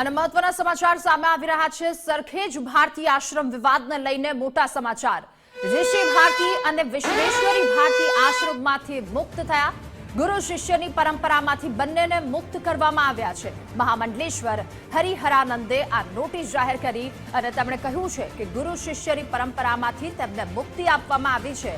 અને મહત્વના સમાચાર સામે આવી રહ્યા છે. સરખેજ ભારતી આશ્રમ વિવાદને લઈને મોટા સમાચાર. ઋષિ ભારતી અને વિશ્વેશ્વરી ભારતી આશ્રમમાંથી મુક્ત થયા. ગુરુ શિષ્યની પરંપરામાંથી બંનેને મુક્ત કરવામાં આવ્યા છે. મહામંડલેશ્વર હરિહરાનંદે આ નોટિસ જાહેર કરી અને તેમણે કહ્યું છે કે ગુરુ શિષ્યની પરંપરામાંથી તેમને મુક્તિ આપવામાં આવી છે.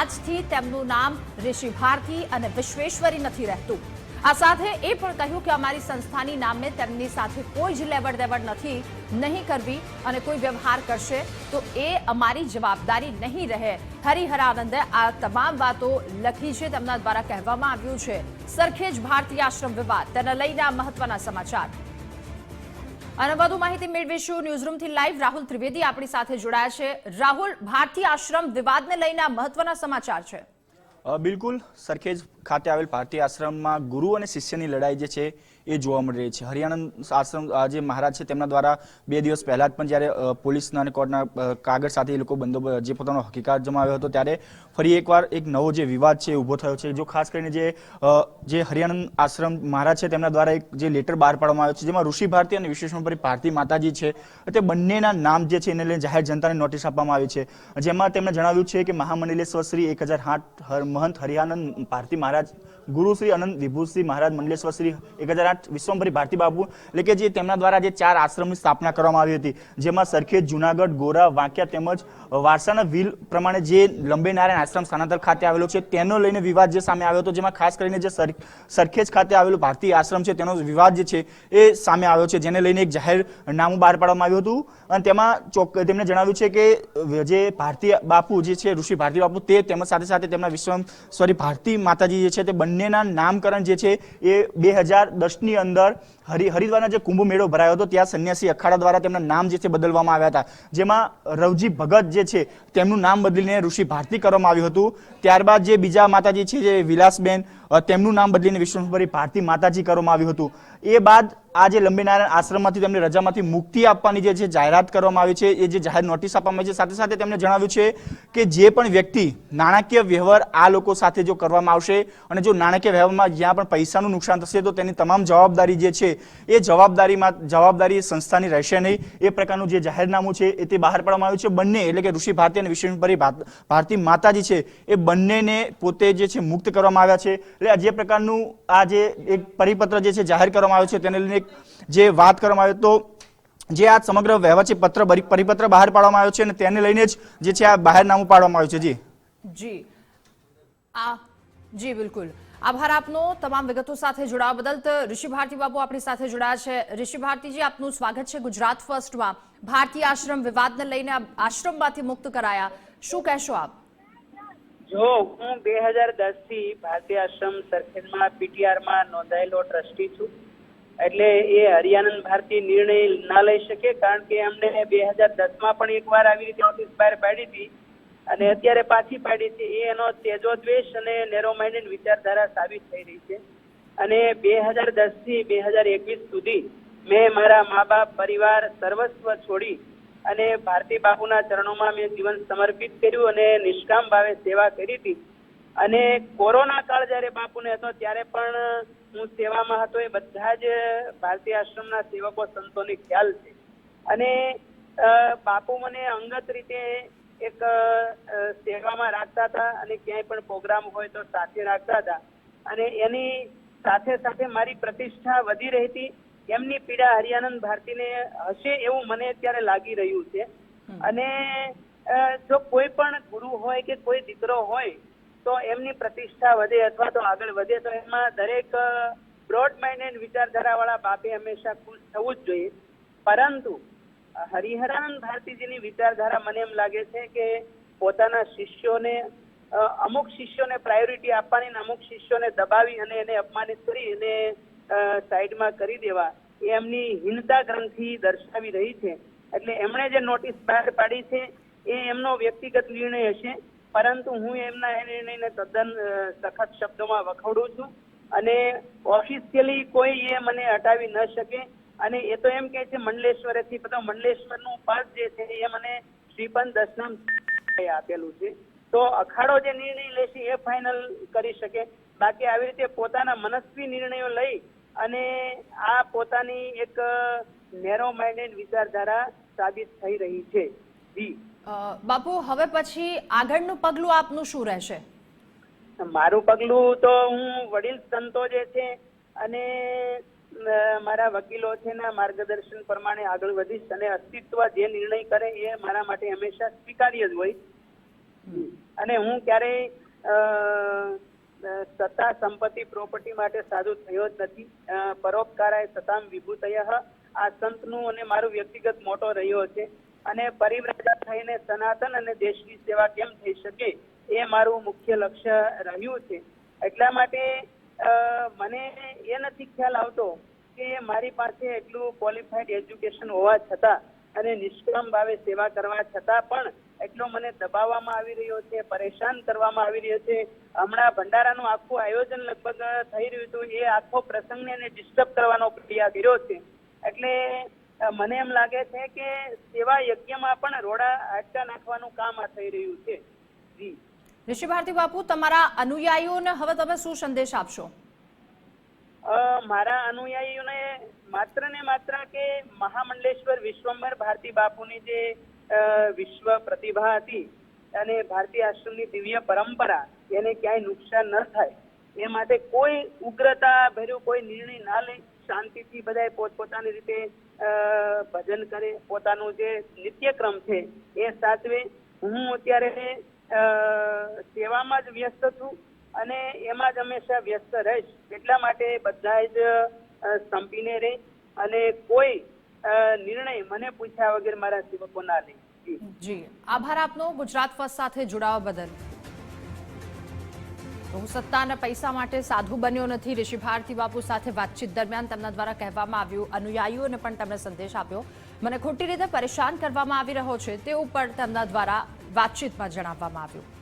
આજથી તેમનું નામ ઋષિ ભારતી અને વિશ્વેશ્વરી નથી રહેતું. આ સાથે એ પણ કહ્યું કે અમારી સંસ્થાની નામે તેમની સાથે કોઈ જ લેવડ દેવડ નથી, નહીં કરવી અને કોઈ વ્યવહાર કરશે તો એ અમારી જવાબદારી નહીં રહે. હરિહરાનંદે આ તમામ વાતો લખી છે. તેમના દ્વારા કહેવામાં આવ્યું છે, સરખેજ ભારતીય આશ્રમ વિવાદ. તેને લઈને આ મહત્વના સમાચાર. અને વધુ માહિતી મેળવીશું ન્યૂઝરૂમથી લાઈવ રાહુલ ત્રિવેદી આપણી સાથે જોડાયા છે. રાહુલ, ભારતીય આશ્રમ વિવાદને લઈને આ મહત્વના સમાચાર છે. બિલકુલ, સરખેજ ખાતે આવેલ ભારતીય આશ્રમમાં ગુરુ અને શિષ્યની લડાઈ જે છે એ જોવા મળી રહી છે. હરિયાણા આશ્રમ જે મહારાજ છે તેમના દ્વારા બે દિવસ પહેલા જ પણ જ્યારે પોલીસના અને કોર્ટના કાગળ સાથે એ લોકો બંદોબસ્ત જે પોતાનો હકીકાત જમાવ્યો હતો ત્યારે ફરી એકવાર એક નવો જે વિવાદ છે ઊભો થયો છે, જો ખાસ કરીને જે જે હરિયાણા આશ્રમ મહારાજ છે તેમના દ્વારા એક જે લેટર બહાર પાડવામાં આવ્યો છે, જેમાં ઋષિ ભારતી અને વિશ્વેશ્વરી ભારતી માતાજી છે તે બંનેના નામ જે છે એને લઈને જાહેર જનતાને નોટિસ આપવામાં આવી છે. જેમાં તેમણે જણાવ્યું છે કે મહામંડલેશ્વર શ્રી એક હજાર આઠ મહંત હરિયાનંદ ભારતી મહારાજ ગુરુ શ્રી અનંત વિભૂષિ મહારાજ મંડલેશ્વર શ્રી એક હજાર આઠ વિશ્વંભરી ભારતી બાપુ એટલે કે જે તેમના દ્વારા જે ચાર આશ્રમની સ્થાપના કરવામાં આવી હતી, જેમાં સરખેજ, જુનાગઢ, ગોરા, વાંક્યા તેમજ વારસાના વિલ પ્રમાણે જે લંબે નારાયણ આશ્રમ સ્થાનાંતર ખાતે આવેલો છે, તેનો લઈને વિવાદ જે સામે આવ્યો હતો, જેમાં ખાસ કરીને જે સર- સરખેજ ખાતે આવેલું ભારતીય આશ્રમ છે, તેનો વિવાદ જે છે, એ સામે આવ્યો છે, જેને લઈને એક જાહેર નામું બહાર પાડવામાં આવ્યું હતું. અને તેમાં ચોક, તેમણે જણાવ્યું છે કે જે ભારતીય બાપુ જે છે, ઋષિ ભારતી બાપુ તે તેમજ સાથે સાથે તેમના વિશ્વ સોરી ભારતી માતાજી જે છે, તે બંનેના નામકરણ જે છે એ બે હજાર દસની અંદર હરિ, હરિદ્વારના જે કુંભ મેળો ભરાયો હતો, ત્યાં સંન્યાસી અખાડા દ્વારા તેમના નામ જે છે બદલવામાં આવ્યા હતા. જેમાં રવજી ભગત જે છે, તેમનું નામ બદલીને ઋષિ ભારતી કરવામાં આવ્યું હતું. ત્યારબાદ જે બીજા માતાજી છે, જે વિલાસબેન તેમનું નામ બદલીને વિશ્વભરી ભારતી માતાજી કરવામાં આવ્યું હતું. એ બાદ આ જે લંબીનારાયણ આશ્રમમાંથી તેમને રજામાંથી મુક્તિ આપવાની જે જાહેરાત કરવામાં આવી છે, એ જે જાહેર નોટિસ આપવામાં આવી છે, સાથે સાથે તેમણે જણાવ્યું છે કે જે પણ વ્યક્તિ નાણાકીય વ્યવહાર આ લોકો સાથે જો કરવામાં આવશે અને જો નાણાકીય વ્યવહારમાં જ્યાં પણ પૈસાનું નુકસાન થશે, તો તેની તમામ જવાબદારી જે છે, એ જવાબદારીમાં, જવાબદારી સંસ્થાની રહેશે નહીં. એ પ્રકારનું જે જાહેરનામું છે, એ તે બહાર પાડવામાં આવ્યું છે. બંને, એટલે કે ઋષિ ભારતી અને વિશ્વભરી ભારતી માતાજી છે, એ બંનેને પોતે જે છે, મુક્ત કરવામાં આવ્યા છે. એટલે જે પ્રકારનું આ જે એક પરિપત્ર જે છે જાહેર કરવામાં આવ્યો છે તેને લઈને જે વાત કરવામાં આવે તો જે આ સમગ્ર વહેવાચી પત્ર પરિપત્ર બહાર પાડવામાં આવ્યો છે અને તેને લઈને જ જે છે આ બહારનામું પાડવામાં આવ્યું છે. જી. જી. આ, જી, બિલકુલ. આભાર આપનો. તમામ વિગતો સાથે જોડાવા બદલ ઋષિ ભારતી બાપુ આપણી સાથે જોડાયા છે. ઋષિ ભારતીજી આપનું સ્વાગત છે ગુજરાત ફર્સ્ટમાં ભારતીય આશ્રમ વિવાદને લઈને આશ્રમમાંથી મુક્ત કરાયા. શું કહેશો આપ? જો હું બે હજાર દસથી ભારતીય આશ્રમ સરખેજમાં પીટીઆરમાં નોંધાયેલો ટ્રસ્ટી છું, એટલે એ હરિયાનંદ ભારતી નિર્ણય ના લઈ શકે કારણ કે એમને બે હજાર દસમાં પણ એકવાર આવી રીતે નોટિસ બહાર પાડી હતી અને અત્યારે પાછી પાડી છે. એ એનો તેજો દ્વેષ અને નેરો માઇન્ડેડ વિચારધારા સાબિત થઈ રહી છે. અને બે હજાર દસથી બે હજાર એકવીસ સુધી મેં મારા મા બાપ પરિવાર, સર્વસ્વ છોડી અને ભારતી બાપુના ચરણોમાં મેં જીવન સમર્પિત કર્યું અને નિષ્કામ ભાવે સેવા કરી હતી. અને કોરોના કાળ જ્યારે બાપુને હતો, ત્યારે પણ હું સેવામાં હતો. એ બધા જ ભારતીય આશ્રમના સેવકો સંતોને ખ્યાલ છે. અને બાપુ મને અંગત રીતે એક સેવામાં રાખતા હતા અને ક્યાંય પણ પ્રોગ્રામ હોય તો સાથે રાખતા હતા. અને એની સાથે સાથે મારી પ્રતિષ્ઠા વધી રહી હતી. એમની પીડા હરિયાનંદ ભારતીને હશે એવું મને અત્યારે લાગી રહ્યું છે. અને જો કોઈ પણ ગુરુ હોય કે કોઈ દીકરો હોય તો એમની પ્રતિષ્ઠા વધે અથવા તો આગળ વધે તો એમાં દરેક બ્રોડ માઇન્ડેડ વિચારધારા વાળા બાપે હંમેશા ખુશ થવું જ જોઈએ. પરંતુ હરિહરાનંદ ભારતીજીની વિચારધારા મને એમ લાગે છે કે પોતાના શિષ્યોને અમુક શિષ્યોને પ્રાયોરિટી આપવાની અમુક શિષ્યોને દબાવી અને એને અપમાનિત કરી અને સાઈડમાં કરી દેવા. એમની હીનતા ગ્રંથિ દર્શાવી રહી છે. એટલે એમણે જે નોટિસ બહાર પાડી છે, એ એમનો વ્યક્તિગત નિર્ણય હશે. પરંતુ હું એમના એ નિર્ણયને તદ્દન સખત શબ્દોમાં વખોડું છું. અને ઓફિશિયલી કોઈ એ મને હટાવી ન શકે. અને એ તો એમ કે છે, મંડલેશ્વરેથી બધા મંડલેશ્વરનું પદ જે છે, એ મને શ્રીપંત દશનામ આપેલું છે. તો અખાડો જે નિર્ણય લેશે, એ ફાઇનલ કરી શકે. બાકી આવી રીતે પોતાના મનસ્વી નિર્ણયો લઈ અને આ પોતાની એક નેરો માઇન્ડેડ વિચારધારા સાબિત થઈ રહી છે. જી. બાપુ હવે પછી આગળનું પગલું આપનું શું રહેશે? મારું પગલું તો હું વડીલ સંતો જે છે અને મારા વકીલો છે ના માર્ગદર્શન પ્રમાણે આગળ વધીશ અને અસ્તિત્વ જે નિર્ણય કરે એ મારા માટે હંમેશા સ્વીકાર્ય જ હોય. અને હું ક્યારેય સત્તા સંપત્તિ પ્રોપર્ટી માટે સાધુ થયો જ નથી. પરોપકારાય સતામ વિભૂતય. આ સંતનું અને મારું વ્યક્તિગત મોટો રહ્યો છે. અને પરિવ્રજા થઈને સનાતન અને દેશની સેવા કેમ થઈ શકે એ મારું મુખ્ય લક્ષ્ય રહ્યું છે. એટલા માટે મને એ નથી ખ્યાલ આવતો કે મારી પાસે એટલું ક્વોલિફાઈડ એજ્યુકેશન હોવા છતાં અને નિષ્કામ ભાવે સેવા કરવા છતાં પણ એટલો મને દબાવવામાં આવી રહ્યો છે પરેશાન કરવામાં આવી રહ્યો છે. હમણાં ભંડારાનું આખું આયોજન લગભગ થઈ રહ્યું હતું. એ આખો પ્રસંગને એને ડિસ્ટર્બ કરવાનો પ્રયાસ કર્યો છે. એટલે મને એમ લાગે છે કે સેવા યજ્ઞમાં પણ રોડા હાડકા નાખવાનું કામ આ થઈ રહ્યું છે. જી. ઋષિ ભારતી બાપુ તમારા અનુયાયીઓને હવે તમે શું સંદેશ આપશો? અ, મારા અનુયાયીઓને માત્ર ને માત્ર કે મહામંડલેશ્વર વિશ્વંભર ભારતી બાપુની જે વિશ્વ પ્રતિભા હતી અને ભારતીય આશ્રમની દિવ્ય પરંપરા એને ક્યાંય નુકસાન ન થાય, એ માટે કોઈ ઉગ્રતા ભર્યું કોઈ નિર્ણય ના લે, શાંતિથી બધાએ પોતપોતાની રીતે ભજન કરે, પોતાનું જે નિત્યક્રમ છે એ સાચવે. હું અત્યારે સેવામાં જ વ્યસ્ત છું અને એમાં જ હંમેશા વ્યસ્ત રહીશ. એટલા માટે બધા જ સંપીને રહે અને કોઈ નિર્ણય મને પૂછ્યા વગર મારા સેવકો ના લે. જી. આભાર આપનો. ગુજરાત ફર્સ્ટ સાથે જોડાવા બદલ. હું સત્તા અને પૈસા માટે સાધુ બન્યો નથી. ઋષિ ભારતી બાપુ સાથે વાતચીત દરમિયાન તેમના દ્વારા કહેવામાં આવ્યું, અનુયાયીઓને પણ તેમણે સંદેશ આપ્યો. મને ખોટી રીતે પરેશાન કરવામાં આવી રહ્યો છે તે ઉપર તેમના દ્વારા વાતચીતમાં જણાવવામાં આવ્યું.